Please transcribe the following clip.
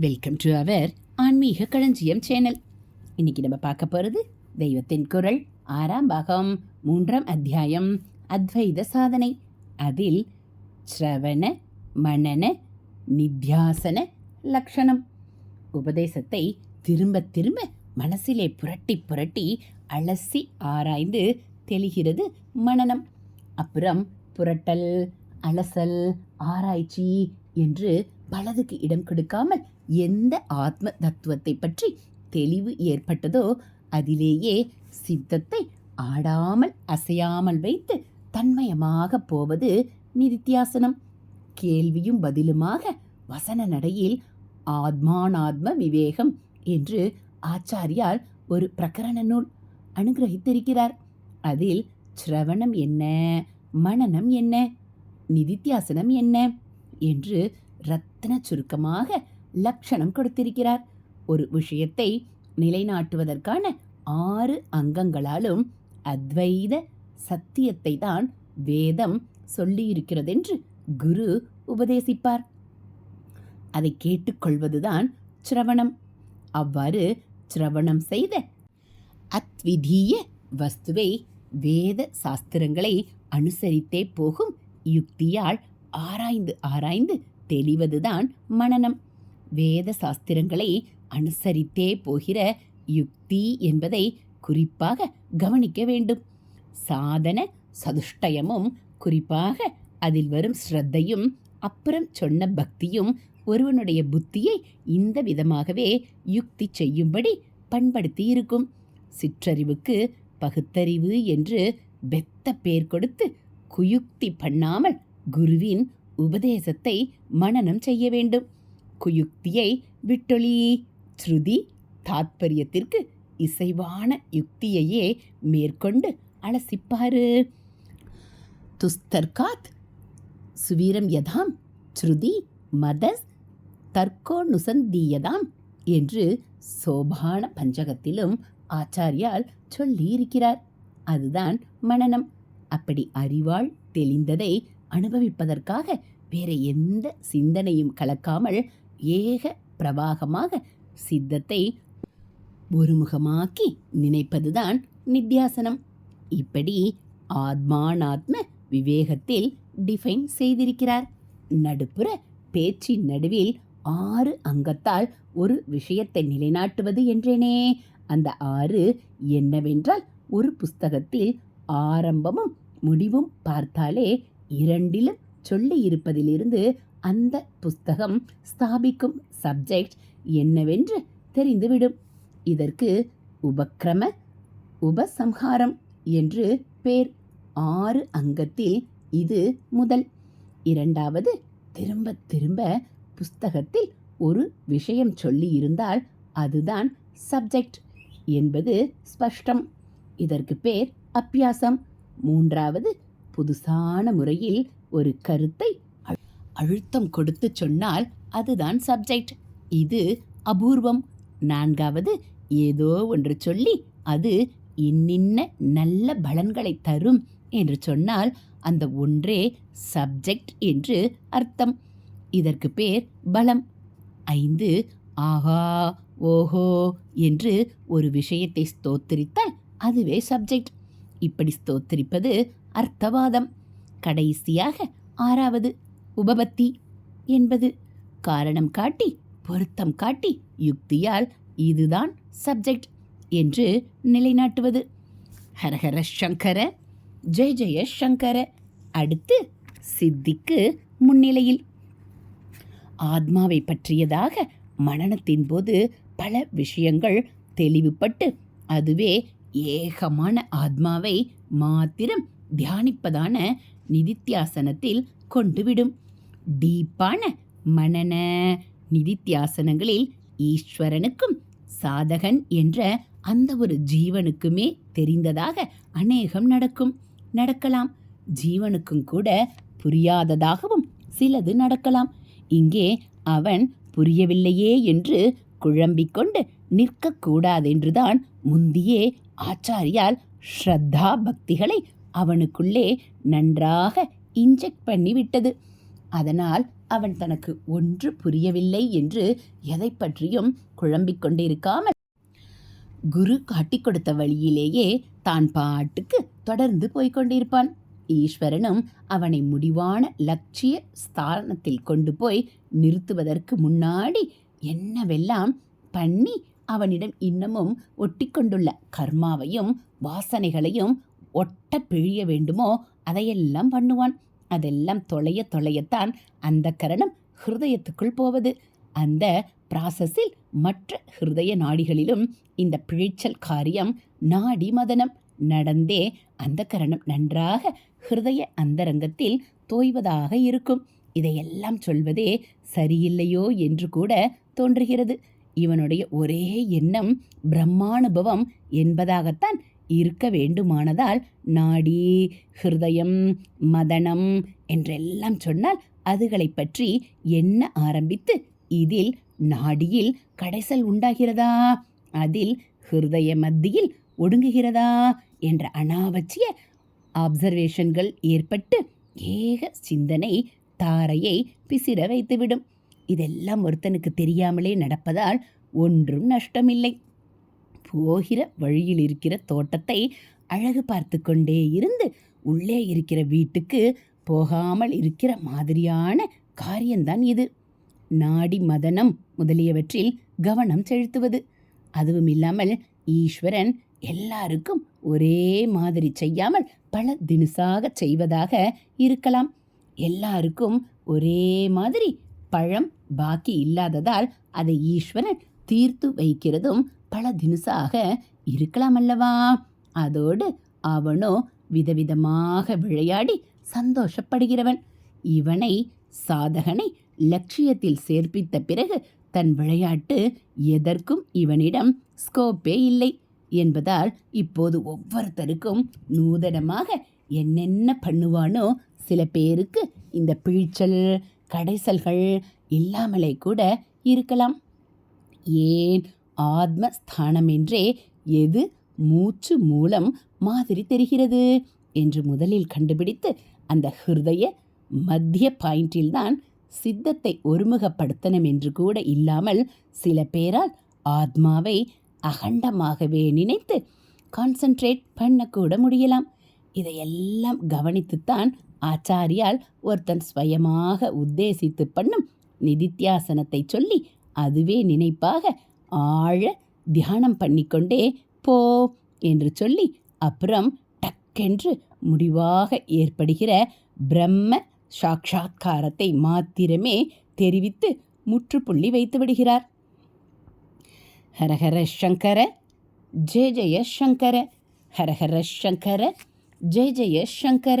Welcome to our ஆன்மீக களஞ்சியம் channel இன்னைக்கு நம்ம பார்க்க போகிறது தெய்வத்தின் குரல் ஆறாம் பாகம் மூன்றாம் அத்தியாயம் அத்வைத சாதனை. அதில் ஸ்ரவண மனன நித்யாசன லக்ஷணம். உபதேசத்தை திரும்ப திரும்ப மனசிலே புரட்டி புரட்டி அலசி ஆராய்ந்து தெளிகிறது மனனம் அப்புறம் புரட்டல் அலசல் ஆராய்ச்சி என்று பலதுக்கு இடம் கொடுக்காமல் எந்த ஆத்ம தத்துவத்தை பற்றி தெளிவு ஏற்பட்டதோ அதிலேயே சித்தத்தை ஆடாமல் அசையாமல் வைத்து தன்மயமாக போவது நிதித்தியாசனம். கேள்வியும் பதிலுமாக வசன நடையில் ஆத்மானாத்ம விவேகம் என்று ஆச்சாரியால் ஒரு பிரகரண நூல் அனுகிரகித்திருக்கிறார். அதில் சிரவணம் என்ன மனனம் என்ன நிதித்தியாசனம் என்ன என்று ரத்தின சுருக்கமாக லட்சணம் கொடுத்திருக்கிறார். ஒரு விஷயத்தை நிலைநாட்டுவதற்கான ஆறு அங்கங்களாலும் அத்வைத சத்தியத்தை தான் வேதம் சொல்லியிருக்கிறதென்று குரு உபதேசிப்பார். அதை கேட்டுக்கொள்வதுதான் சிரவணம். அவ்வாறு சிரவணம் செய்த அத்விதீய வஸ்துவை வேத சாஸ்திரங்களை அனுசரித்தே போகும் யுக்தியால் ஆராய்ந்து ஆராய்ந்து தெளிவதுதான் மனநம். வேத சாஸ்திரங்களை அனுசரித்தே போகிற யுக்தி என்பதை குறிப்பாக கவனிக்க வேண்டும். சாதன சதுஷ்டயமும் குறிப்பாக அதில் வரும் ஸ்ரத்தையும் அப்புறம் சொன்ன பக்தியும் ஒருவனுடைய புத்தியை இந்த விதமாகவே யுக்தி செய்யும்படி பண்படுத்தி இருக்கும். சிற்றறிவுக்கு பகுத்தறிவு என்று பெத்த பேர் கொடுத்து குயுக்தி பண்ணாமல் குருவின் உபதேசத்தை மனனம் செய்ய வேண்டும். குயுக்தியை விட்டொளி. ஸ்ருதி தாத்பரியத்திற்கு இசைவான யுக்தியையே மேற்கொண்டு அலசிப்பாரு. துஸ்தர்காத். சுவீரம் யதாம். ஸ்ருதி மதஸ். தர்க்கோனுசந்தீயதாம் என்று சோபான பஞ்சகத்திலும் ஆச்சாரியால் சொல்லியிருக்கிறார். அதுதான் மனனம் அப்படி அறிவாள் தெளிந்ததை அனுபவிப்பதற்காக வேற எந்த சிந்தனையும் கலக்காமல் ஏக பிரவாகமாக சித்தத்தை ஒருமுகமாக்கி நினைப்பதுதான் நித்தியாசனம். இப்படி ஆத்மானாத்ம விவேகத்தில் டிஃபைன் செய்திருக்கிறார். நடுப்புற பேச்சின் நடுவில் ஆறு அங்கத்தால் ஒரு விஷயத்தை நிலைநாட்டுவது என்றேனே. அந்த ஆறு என்னவென்றால் ஒரு புஸ்தகத்தில் ஆரம்பமும் முடிவும் பார்த்தாலே இரண்டிலும் சொல்லியிருப்பதிலிருந்து அந்த புஸ்தகம் ஸ்தாபிக்கும் சப்ஜெக்ட் என்னவென்று தெரிந்துவிடும். இதற்கு உபக்கிரம உபசம்ஹாரம் என்று பேர். ஆறு அங்கத்தில் இது முதல். இரண்டாவது திரும்ப திரும்ப புஸ்தகத்தில் ஒரு விஷயம் சொல்லி இருந்தால் அதுதான் சப்ஜெக்ட் என்பது ஸ்பஷ்டம். இதற்கு பேர் அப்பியாசம் மூன்றாவது புதுசான முறையில் ஒரு கருத்தை அழு- அழுத்தம் கொடுத்து சொன்னால் அதுதான் சப்ஜெக்ட். இது அபூர்வம். நான்காவது ஏதோ ஒன்று சொல்லி அது இன்னின்ன நல்ல பலன்களை தரும் என்று சொன்னால் அந்த ஒன்றே சப்ஜெக்ட் என்று அர்த்தம். இதற்கு பேர் பலம். ஐந்து ஆஹா ஓஹோ என்று ஒரு விஷயத்தை ஸ்தோத்திரித்தால் அதுவே சப்ஜெக்ட். இப்படி ஸ்தோத்திரிப்பது அர்த்தவாதம். கடைசியாக ஆறாவது உபபத்தி என்பது. காரணம் காட்டி பொருத்தம் காட்டி யுக்தியால் இதுதான் சப்ஜெக்ட் என்று நிலைநாட்டுவது. ஹரஹர சங்கர ஜெய ஜெய சங்கர. அடுத்து சித்திக்கு முன்னிலையில். ஆத்மாவை பற்றியதாக மனனத்தின் போது பல விஷயங்கள் தெளிவுபட்டு அதுவே ஏகமான ஆத்மாவை மாத்திரம் தியானிப்பதான நிதித்தியாசனத்தில் கொண்டுவிடும். டீப்பான மனன நிதித்தியாசனங்களில் ஈஸ்வரனுக்கும் சாதகன் என்ற அந்த ஒரு ஜீவனுக்குமே தெரிந்ததாக அநேகம் நடக்கும். நடக்கலாம். ஜீவனுக்கும் கூட புரியாததாகவும் சிலது நடக்கலாம். இங்கே அவன் புரியவில்லையே என்று குழம்பிக் கொண்டு நிற்கக்கூடாதென்றுதான் முந்தியே ஆச்சாரியால் ஸ்ரத்தா பக்திகளை அவனுக்குள்ளே நன்றாக இன்ஜெக்ட் பண்ணிவிட்டது. அதனால் அவன் தனக்கு ஒன்று புரியவில்லை என்று எதை பற்றியும் குழம்பிக் கொண்டிருக்காமல் குரு காட்டிக் கொடுத்த வழியிலேயே தான் பாட்டுக்கு தொடர்ந்து போய்கொண்டிருப்பான் ஈஸ்வரனும் அவனை முடிவான லட்சிய ஸ்தானத்தில் கொண்டு போய் நிறுத்துவதற்கு முன்னாடி என்னவெல்லாம் பண்ணி அவனிடம் இன்னமும் ஒட்டிக்கொண்டுள்ள கர்மாவையும் வாசனைகளையும் ஒட்ட பிழிய வேண்டுமோ அதையெல்லாம் பண்ணுவான். அதெல்லாம் தொலைய தொலையத்தான் அந்த கரணம் ஹிருதயத்துக்குள் போவது. அந்த ப்ராசஸில் மற்ற ஹிருதய நாடிகளிலும் இந்த பிழைச்சல் காரியம் நாடி மதனம் நடந்தே அந்த கரணம் நன்றாக ஹிருதய அந்தரங்கத்தில் தோய்வதாக இருக்கும். இதையெல்லாம் சொல்வதே சரியில்லையோ என்று கூட தோன்றுகிறது. இவனுடைய ஒரே எண்ணம் பிரம்மானுபவம் என்பதாகத்தான் இருக்க வேண்டுமானதால் நாடி ஹிருதயம் மதனம் என்றெல்லாம் சொன்னால் அதுகளை பற்றி எண்ண ஆரம்பித்து இதில் நாடியில் கடைசல் உண்டாகிறதா? அதில் ஹிருதய மத்தியில் ஒடுங்குகிறதா? என்ற அனாவசிய அப்சர்வேஷன்கள் ஏற்பட்டு ஏக சிந்தனை தாரையை பிசிற வைத்துவிடும். இதெல்லாம் ஒருத்தனுக்கு தெரியாமலே நடப்பதால் ஒன்றும் நஷ்டமில்லை. போகிற வழியில் இருக்கிற தோட்டத்தை அழகு பார்த்து கொண்டே இருந்து உள்ளே இருக்கிற வீட்டுக்கு போகாமல் இருக்கிற மாதிரியான காரியம்தான் இது. நாடி மதனம் முதலியவற்றில் கவனம் செலுத்துவது. அதுவும் இல்லாமல் ஈஸ்வரன் எல்லாருக்கும் ஒரே மாதிரி செய்யாமல் பல தினுசாக செய்வதாக இருக்கலாம். எல்லாருக்கும் ஒரே மாதிரி பழம் பாக்கி இல்லாததால் அதை ஈஸ்வரன் தீர்த்து வைக்கிறதும் பல தினுசாக இருக்கலாம் அல்லவா? அதோடு அவனோ விதவிதமாக விளையாடி சந்தோஷப்படுகிறவன். இவனை சாதகனை லட்சியத்தில் சேர்ப்பித்த பிறகு தன் விளையாட்டு எதற்கும் இவனிடம் ஸ்கோப்பே இல்லை என்பதால் இப்போது ஒவ்வொருத்தருக்கும் நூதனமாக என்னென்ன பண்ணுவானோ சில பேருக்கு இந்த பிழிச்சல் கடைசல்கள் இல்லாமலே கூட இருக்கலாம். ஏன்? ஆத்ம ஸ்தானம் என்றே எது மூச்சு மூலம் மாதிரி தெரிகிறது என்று முதலில் கண்டுபிடித்து அந்த ஹிருதய மத்திய பாயிண்டில்தான் சித்தத்தை ஒருமுகப்படுத்தணும் என்று கூட இல்லாமல் சில பேரால் ஆத்மாவை அகண்டமாகவே நினைத்து கான்சென்ட்ரேட் பண்ணக்கூட முடியலாம். இதையெல்லாம் கவனித்துத்தான் ஆச்சாரியால் ஒருத்தன் ஸ்வயமாக உத்தேசித்து பண்ணும் நிதித்தியாசனத்தை சொல்லி அதுவே நினைப்பாக ஆழ தியானம் பண்ணிக்கொண்டே போ என்று சொல்லி அப்புறம் டக்கென்று முடிவாக ஏற்படுகிற பிரம்ம சாட்சா்காரத்தை மாத்திரமே தெரிவித்து முற்றுப்புள்ளி வைத்து விடுகிறார். ஹரஹர சங்கர ஜெய ஜெய சங்கர ஹரஹர சங்கர ஜெய ஜெய சங்கர